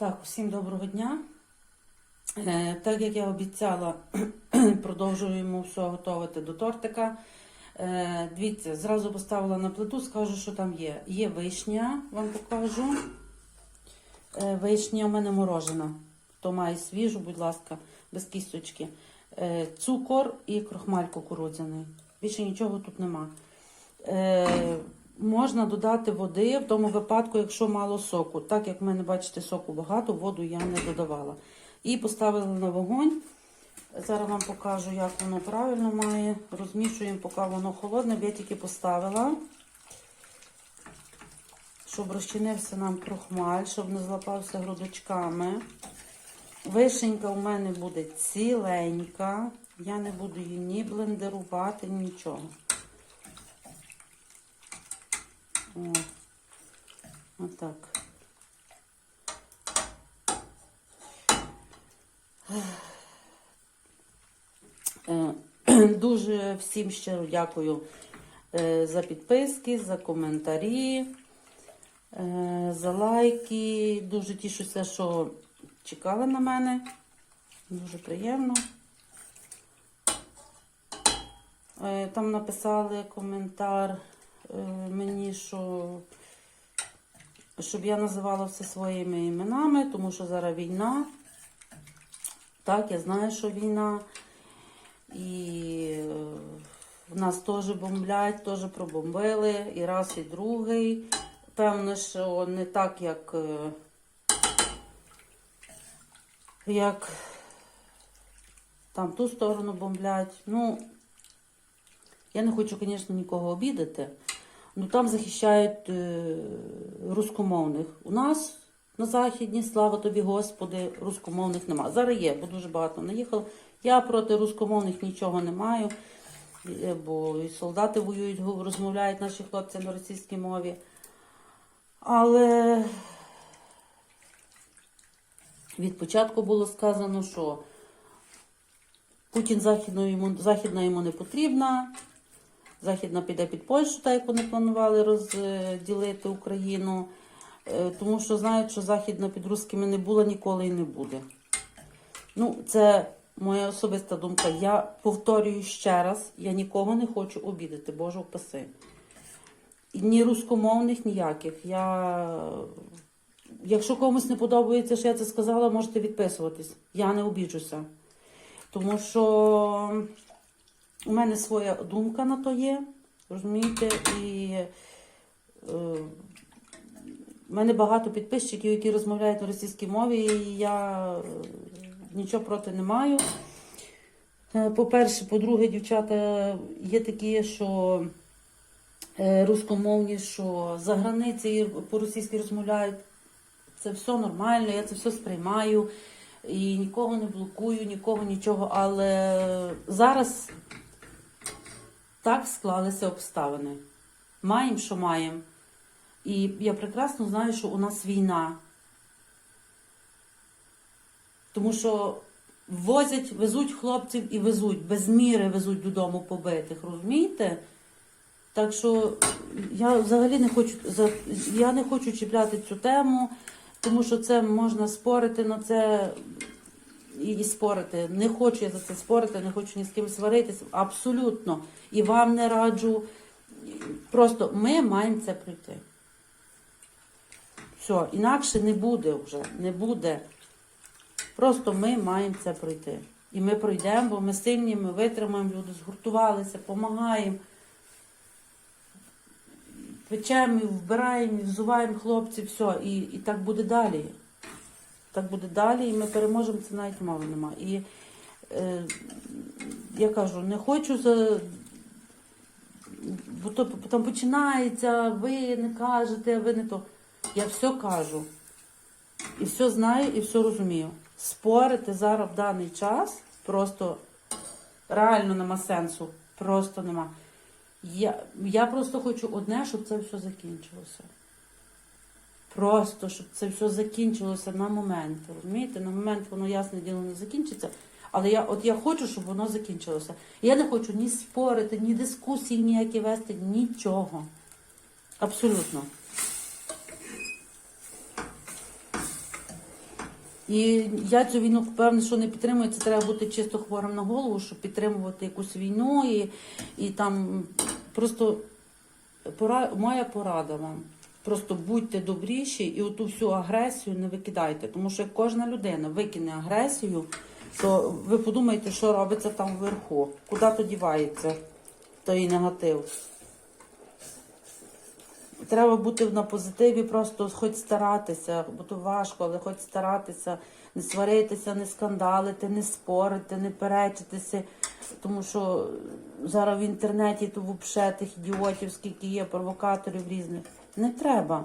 Так, усім доброго дня. Е, так як я обіцяла, продовжуємо все готувати до тортика. Е, дивіться, зразу поставила на плиту, скажу, що там є. Є вишня, вам покажу. Е, вишня у мене морожена. Хто має свіжу, будь ласка, без кісточки. Цукор і крохмаль кукурудзяний. Більше нічого тут нема. Можна додати води в тому випадку, якщо мало соку. Так як в мене, бачите, соку багато, воду я не додавала. І поставила на вогонь. Зараз вам покажу, як воно правильно має. Розмішуємо, поки воно холодне, я тільки поставила, щоб розчинився нам крохмаль, щоб не злапався грудочками. Вишенька у мене буде ціленька. Я не буду її ні блендерувати, нічого. О, отак. Е, Дуже всім щиро дякую е, за підписки, за коментарі, е, за лайки. Дуже тішуся, що чекали на мене. Дуже приємно. Там написали коментар мені, що щоб я називала все своїми іменами, тому що зараз війна. Так, я знаю, що війна. І е, в нас теж бомблять, теж пробомбили, і раз, і другий. Певно, що не так, як, е, як там ту сторону бомблять. Ну, я не хочу, звісно, нікого обідати. Ну там захищають е, рускомовних. У нас на Західні, слава тобі, Господи, рускомовних нема. Зараз є, бо дуже багато наїхало. Я проти рускомовних нічого не маю, е, бо і солдати воюють, розмовляють наші хлопці на російській мові. Але від початку було сказано, що Путін західно йому, західна йому не потрібна. Західна піде під Польщу, так як вони планували розділити Україну. Е, Тому що знають, що Західна під русскими не була ніколи і не буде. Ну, це моя особиста думка. Я повторюю ще раз, я нікого не хочу обідати, Боже впаси. І ні рускомовних, ніяких. Я... Якщо комусь не подобається, що я це сказала, можете відписуватись. Я не обіджуся. Тому що у мене своя думка на то є, розумієте, і е, в мене багато підписчиків, які розмовляють на російській мові, і я е, нічого проти не маю. Е, По-перше, по-друге, дівчата є такі, що е, рускомовні, що за границею по-російськи розмовляють. Це все нормально, я це все сприймаю і нікого не блокую, нікого нічого. Але зараз так склалися обставини. Маємо, що маємо. І я прекрасно знаю, що у нас війна. Тому що возять, везуть хлопців і везуть, без міри везуть додому побитих, розумієте? Так що я взагалі не хочу я не хочу чіпляти цю тему, тому що це можна спорити на це і, спорити. Не хочу я за це спорити, не хочу ні з ким сваритися. Абсолютно. І вам не раджу. Просто ми маємо це пройти. Все, інакше не буде вже, не буде. Просто ми маємо це пройти. І ми пройдемо, бо ми сильні, ми витримаємо, люди згуртувалися, допомагаємо. Печемо, вбираємо, взуваємо хлопців, все, і, і так буде далі. Так буде далі, і ми переможемо, це навіть мови нема. І е, я кажу, не хочу за. Бо то там починається, ви не кажете, ви не то. Я все кажу. І все знаю, і все розумію. Спорити зараз в даний час просто реально нема сенсу. Просто нема. Я, я просто хочу одне, щоб це все закінчилося. Просто, щоб це все закінчилося на момент. Розумієте? На момент воно ясне діло не закінчиться. Але я, от я хочу, щоб воно закінчилося. Я не хочу ні спорити, ні дискусії ніякі вести, нічого. Абсолютно. І я цю війну певне, що не підтримую. Це треба бути чисто хворим на голову, щоб підтримувати якусь війну і, і там просто пора, моя порада вам. Просто будьте добріші і оту всю агресію не викидайте. Тому що як кожна людина викине агресію, то ви подумайте, що робиться там вверху, куди то дівається той негатив. Треба бути на позитиві, просто хоч старатися, бо то важко, але хоч старатися, не сваритися, не скандалити, не спорити, не перечитися. Тому що зараз в інтернеті то взагалі тих ідіотів, скільки є, провокаторів різних. Не треба.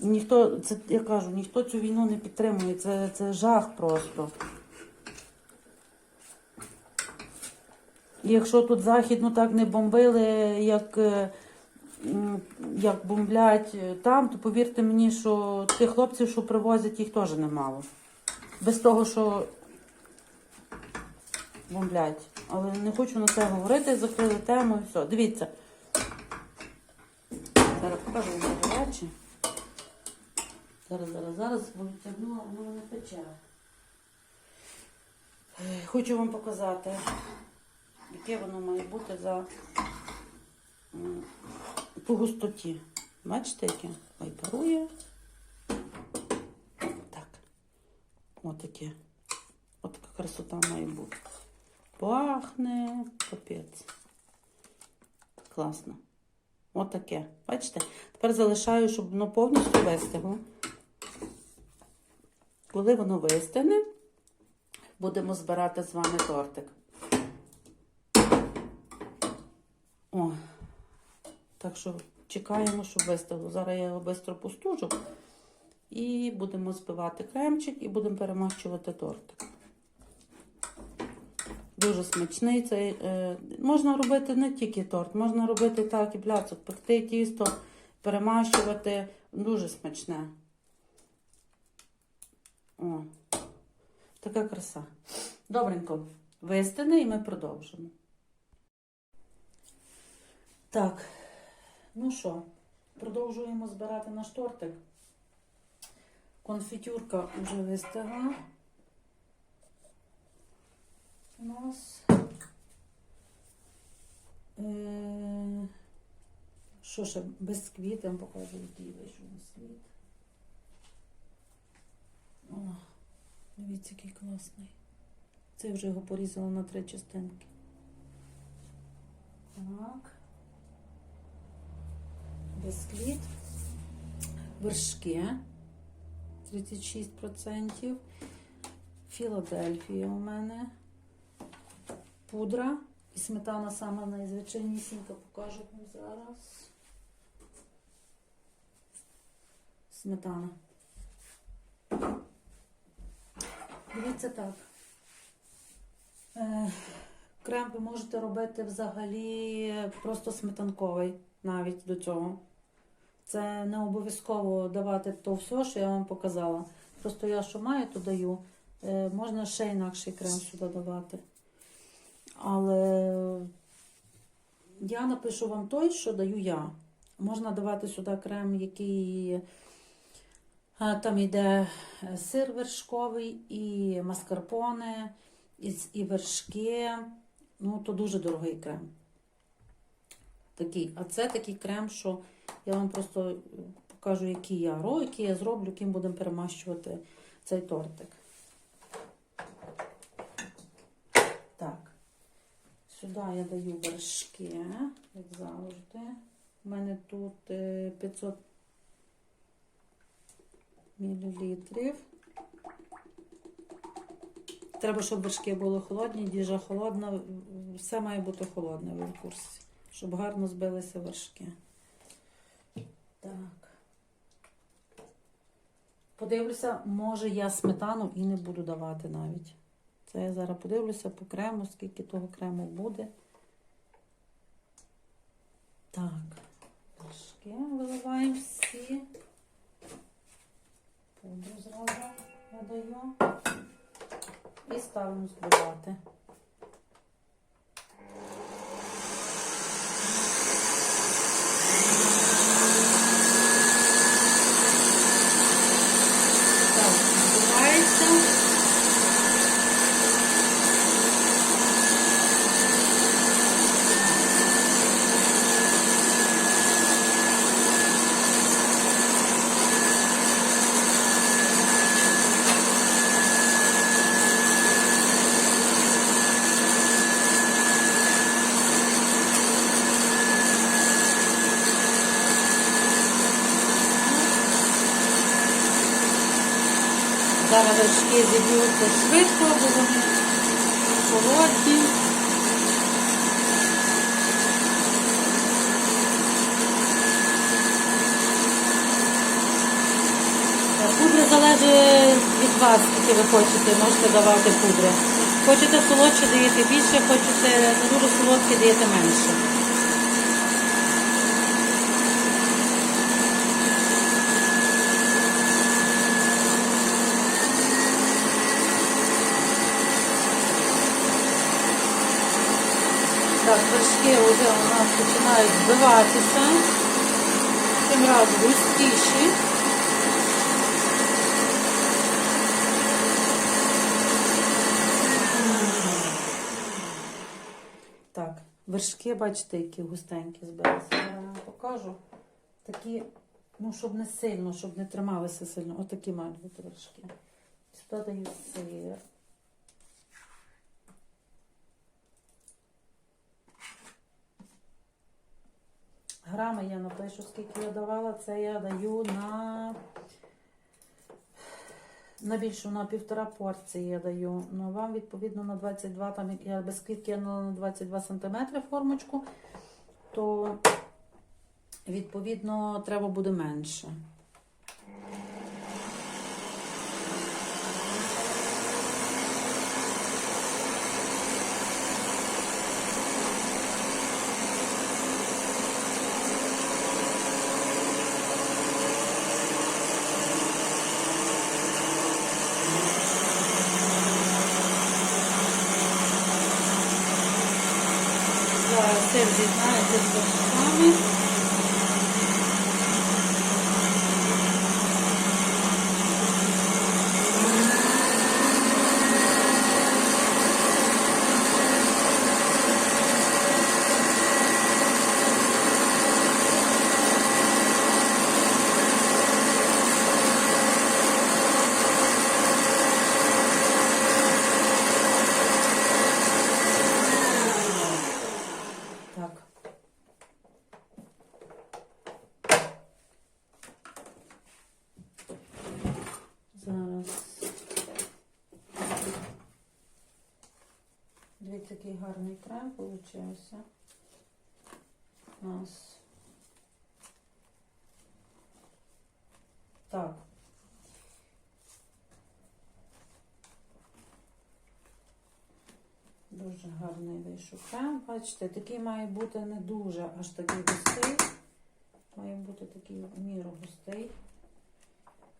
Ніхто, це я кажу, ніхто цю війну не підтримує. Це, це жах просто. Якщо тут західну так не бомбили, як, е, як бомблять там, то повірте мені, що тих хлопців, що привозять, їх теж немало. Без того, що бомблять. Але не хочу на це говорити, закрили тему і все. Дивіться. Зараз покажу вам гарячі. Зараз, зараз, зараз, бо тягнула, воно не пече. Хочу вам показати, яке воно має бути за по густоті. Бачите, яке? Ой. Так. Отаке. От така красота має бути. Пахне капець. Класно. Отаке. Бачите? Тепер залишаю, щоб воно повністю вистигло. Коли воно вистигне, будемо збирати з вами тортик. О, так що чекаємо, щоб вистигло. Зараз я його швидко постужу. І будемо збивати кремчик і будемо перемащувати тортик. Дуже смачний цей. Е, можна робити не тільки торт, можна робити так і пляцок, пекти тісто, перемащувати. Дуже смачне. О, така краса. Добренько, вистини і ми продовжимо. Так, ну що, продовжуємо збирати наш тортик. Конфітюрка вже вистигла. У нас. Е, що ще бисквіт, я вам покажу, який вийшов на світ. О, дивіться, який класний. Це вже його порізала на три частинки. Так. Бисквіт. Вершки 36%. Філадельфія у мене. Пудра і сметана сама найзвичайнісінька, покажу вам зараз. Сметана. Дивіться так. Е, Крем ви можете робити взагалі просто сметанковий навіть до цього. Це не обов'язково давати то все, що я вам показала. Просто я що маю, то даю. Е, Можна ще інакший крем сюди давати. Але я напишу вам той, що даю я. Можна давати сюди крем, який там йде е, сир вершковий, і маскарпоне, і, вершки. Ну, то дуже дорогий крем. Такий. А це такий крем, що я вам просто покажу, який я ро, який я зроблю, яким будемо перемащувати цей тортик. Так. Сюди я даю вершки, як завжди. У мене тут е, 500 мілілітрів. Треба, щоб вершки були холодні, діжа холодна. Все має бути холодне, в курсі. Щоб гарно збилися вершки. Так. Подивлюся, може я сметану і не буду давати навіть. Це я зараз подивлюся по крему, скільки того крему буде. Так, пляшки виливаємо всі. Пудру зразу надаю. І ставимо збивати. Зараз вершки зіб'ються швидко, бо вони холодні. Пудри залежить від вас, скільки ви хочете, можете давати пудри. Хочете солодше, даєте більше, хочете не дуже солодке, даєте менше. Так, вершки у нас починають збиватися. Цим разом густіші. Так, вершки, бачите, які густенькі збилися. Я вам покажу. Такі, ну, щоб не сильно, щоб не трималися сильно. Отакі мають бути вершки. Сюди даю сир. Грами я напишу, скільки я давала. Це я даю на, на більшу, на півтора порції я даю. Ну, вам відповідно на 22, там я без скільки я на 22 см формочку, то відповідно треба буде менше. Зараз сир з'єднається з вершками. Так. Зараз. Дивіться, гарний крем получився. У нас. Так. Дуже гарний вийшов крем. Бачите, такий має бути не дуже аж такий густий. Має бути такий в міру густий.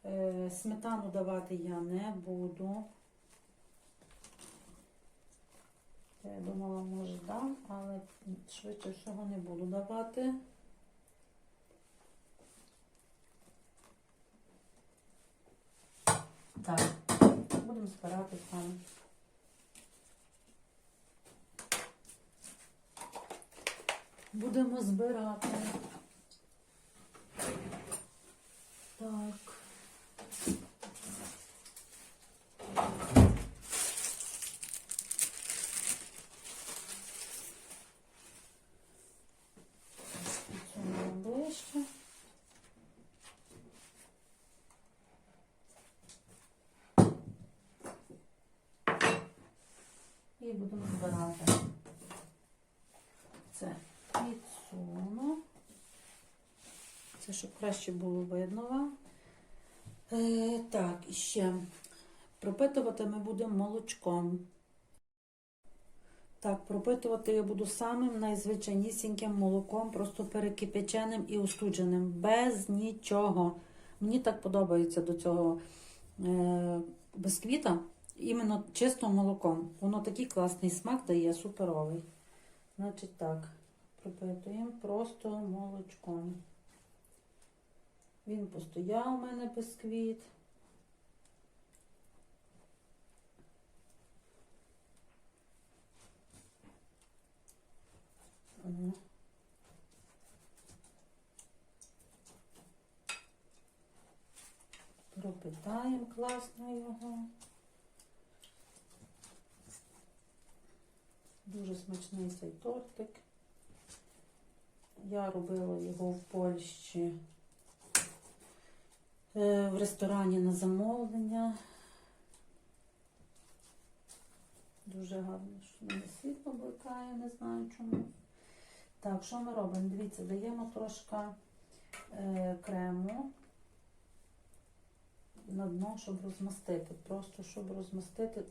Е, Сметану давати я не буду. Я думала, може дам, але швидше всього не буду давати. Так, будемо збирати там. Будемо збирати. Так. Будемо збирати. Це підсуну. Це щоб краще було видно вам. Е, так, і ще пропитувати ми будемо молочком. Так, пропитувати я буду самим найзвичайнісіньким молоком, просто перекипяченим і остудженим, без нічого. Мені так подобається до цього е, бисквіта, іменно чистим молоком. Воно такий класний смак дає, суперовий. Значить так, пропитуємо просто молочком. Він постояв у мене бисквіт. О. Пропитаємо класно його. Дуже смачний цей тортик. Я робила його в Польщі е, в ресторані на замовлення. Дуже гарно, що мене світло бликає, не знаю чому. Так, що ми робимо? Дивіться, даємо трошки е, крему на дно, щоб розмастити. Просто щоб розмастити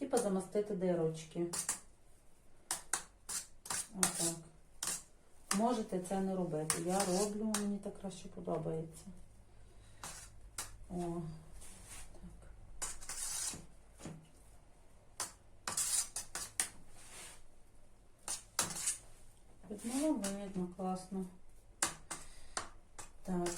типа замастити дирочки. Отак. Можете це не робити. Я роблю, мені так краще подобається. О, так. Видно, видно, класно. Так.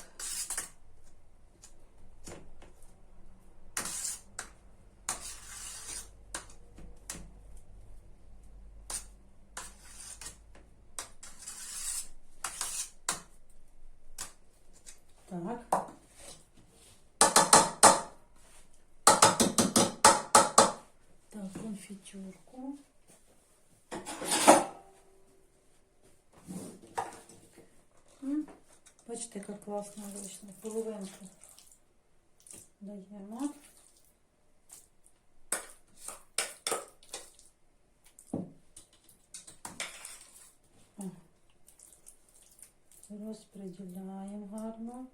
Так, конфітюрку. М, Бачите, яка класна вийшла. Половинку даємо. Розпреділяємо гарно.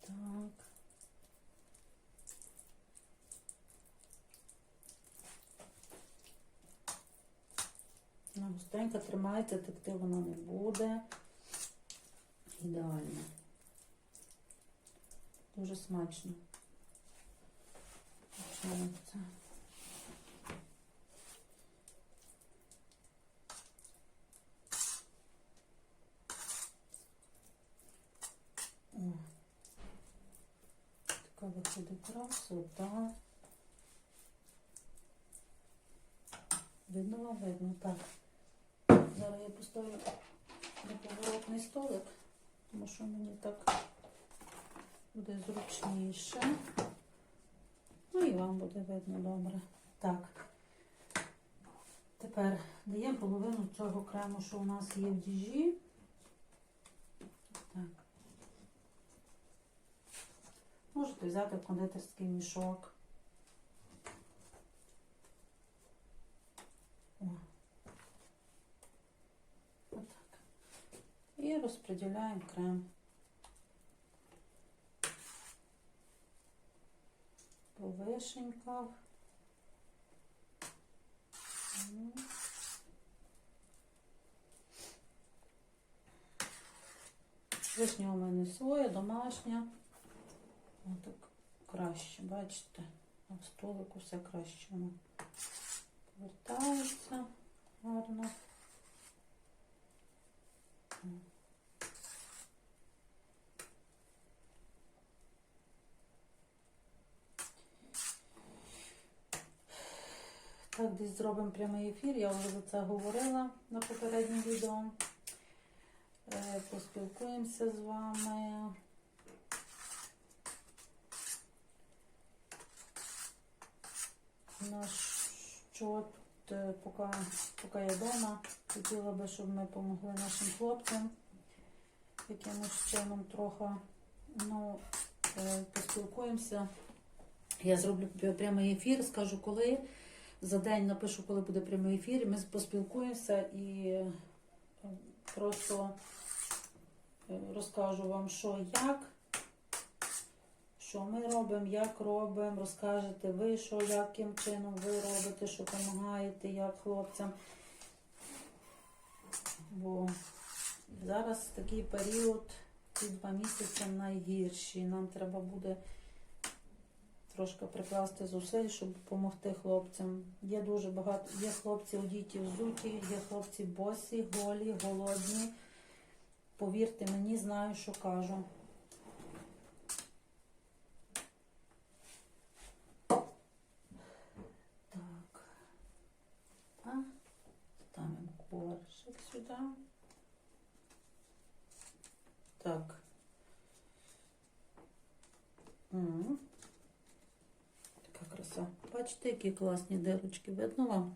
Так. Вона тримається, текти вона не буде. Ідеально. Дуже смачно. О. Така виходить красота. Видно видно. Так. Зараз я поставлю неповоротний столик, тому що мені так буде зручніше. Ну і вам буде видно добре. Так. Тепер даємо половину цього крему, що у нас є в діжі. Так. Можете взяти кондитерський мішок. О. Отак. І розподіляємо крем. По вишеньках. Вишня у мене своя, домашня. Отак краще, бачите? На столику все краще воно повертається гарно. Десь зробимо прямий ефір. Я вже за це говорила на попередньому відео. Е, Поспілкуємося з вами. На що е, поки, поки я вдома, хотіла би, щоб ми допомогли нашим хлопцям якимось чином трохи ну, е, поспілкуємося. Я зроблю прямий ефір, скажу коли. За день напишу, коли буде прямий ефір, ми поспілкуємося і е, просто е, розкажу вам, що як, що ми робимо, як робимо, розкажете ви, що, яким чином ви робите, що допомагаєте, як хлопцям. Бо зараз такий період, ці два місяці найгірші. Нам треба буде трошки прикласти зусиль, щоб допомогти хлопцям. Є дуже багато, є хлопці одіті взуті, є хлопці босі, голі, голодні. Повірте мені, знаю, що кажу. Так. А, ставимо коршик сюди. Так. М. Така краса. Бачите, які класні дирочки. Видно вам?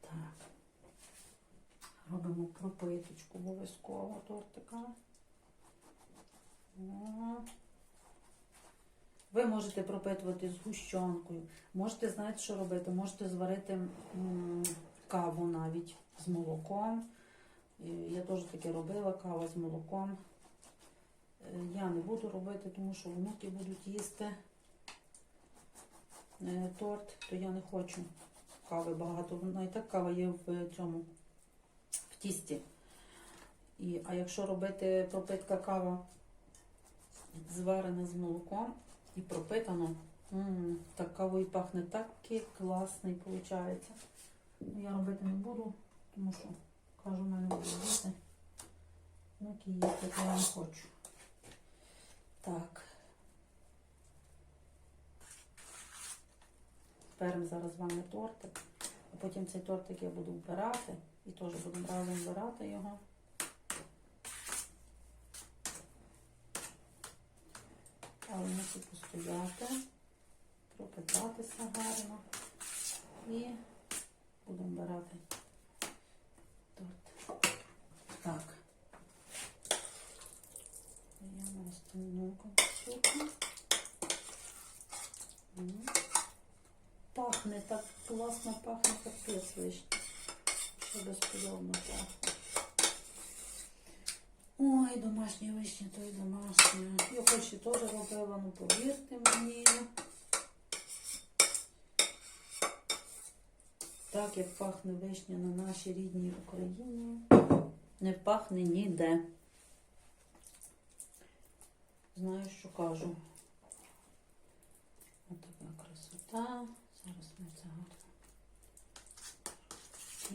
Так. Робимо пропиточку обов'язково тортика. Ви можете пропитувати згущенкою. Можете, знаєте, що робити? Можете зварити каву навіть з молоком. Я теж таке робила, кава з молоком. Е, Я не буду робити, тому що внуки будуть їсти торт, то я не хочу кави багато. Вона і так кава є в цьому в тісті. І, а якщо робити пропитка кава зварена з молоком і пропитано, так кавою пахне такий класний виходить. Ну, я робити не буду, тому що кажу, в мене буде діти. Ну, їсти, я не хочу. Так. Ми зараз з вами тортик. А потім цей тортик я буду вбирати. І теж будемо разом вбирати його. Але мусить постояти, пропитатися гарно. І будемо вбирати торт. Так. Даємо остальну конфетку. М. Пахне так класно, пахне капець вишня. Що безподобно пахне. Ой, домашня вишня, то й домашня. Я хоч і теж робила, ну повірте мені. Так, як пахне вишня на нашій рідній Україні, не пахне ніде. Знаю, що кажу. Ось така красота. Зараз ми це гарно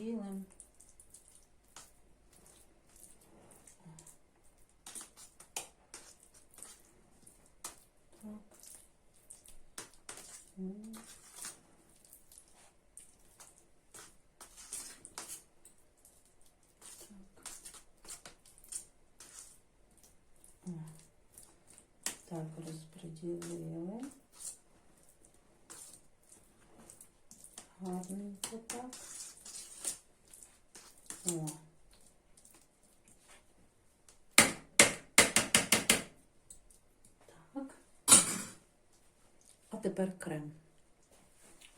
втілимо. Так. М. Так. О. Так, розподілили. Гарненько так. О. Так. А тепер крем.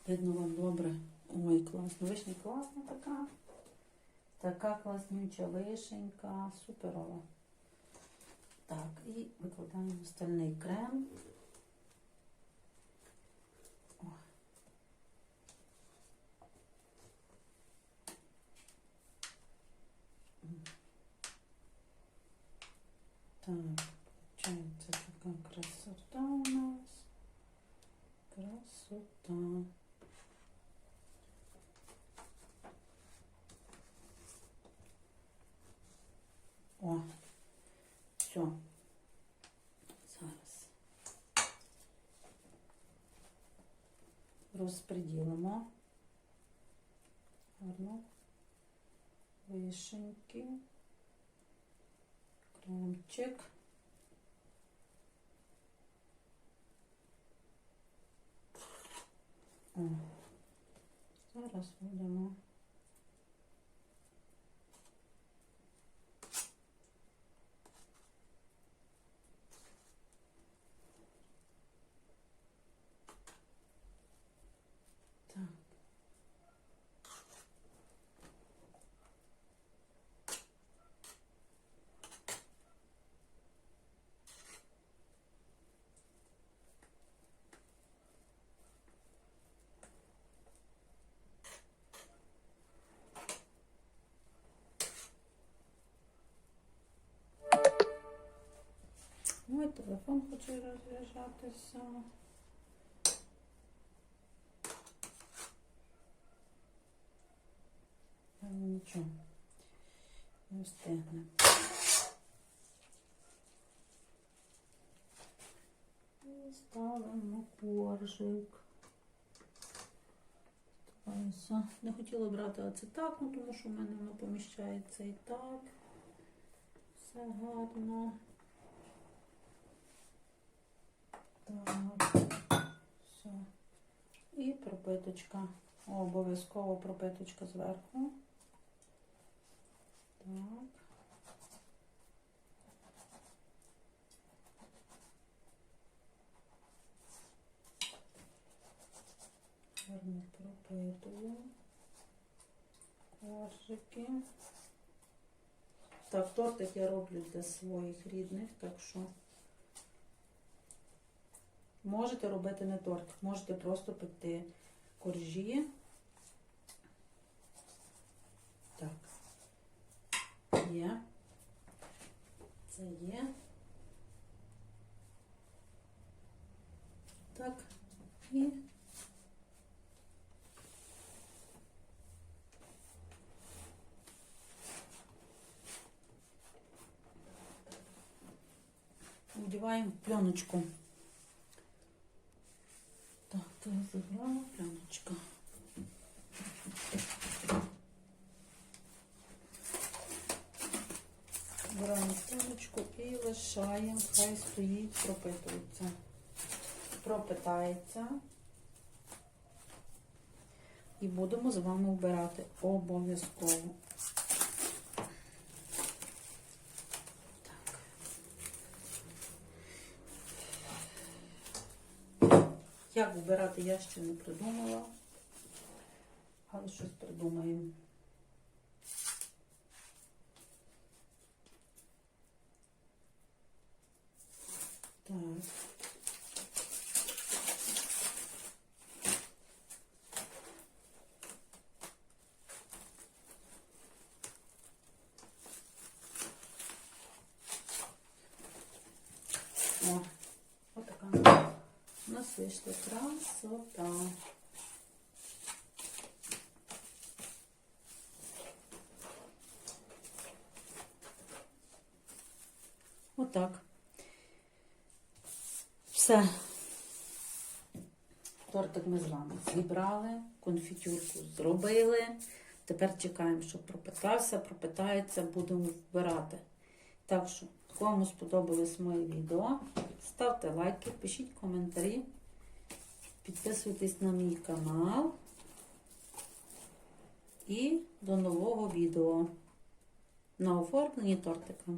Видно вам добре. Ой, класно. Вишня класна така. Така класнюча вишенька. Суперова. Так, і викладаємо стальний крем. Так, получається така красота у нас. Красота. О, все. Зараз. Розподілимо. Гарно. Вишеньки. Кремчик. Зараз будемо. Так. Ой, телефон хоче розряджатися. Але нічого. Не встигне. І ставимо коржик. Не хотіла брати ацетат, ну, тому що в мене воно поміщається і так. Все гарно. Все. І пропиточка. Обов'язково пропиточка зверху. Так. Верну пропитую. Коржики. Так, тортик я роблю для своїх рідних, так що можете робити не тортик, можете просто пекти коржі. Так. Є. Це є. Так. І вдіваємо пленочку. Так, забрала пленочка. Беремо пленочку і лишаємо, хай стоїть, пропитується. Пропитається. І будемо з вами вбирати обов'язково. Як вбирати, я ще не придумала. Але щось придумаємо. Так. О, отака у нас красота. Отак. Все. Тортик ми з вами зібрали, конфітюрку зробили. Тепер чекаємо, щоб пропитався, пропитається, будемо вбирати. Так що, кому сподобалось моє відео, ставте лайки, пишіть коментарі, підписуйтесь на мій канал. І до нового відео на оформленні тортика.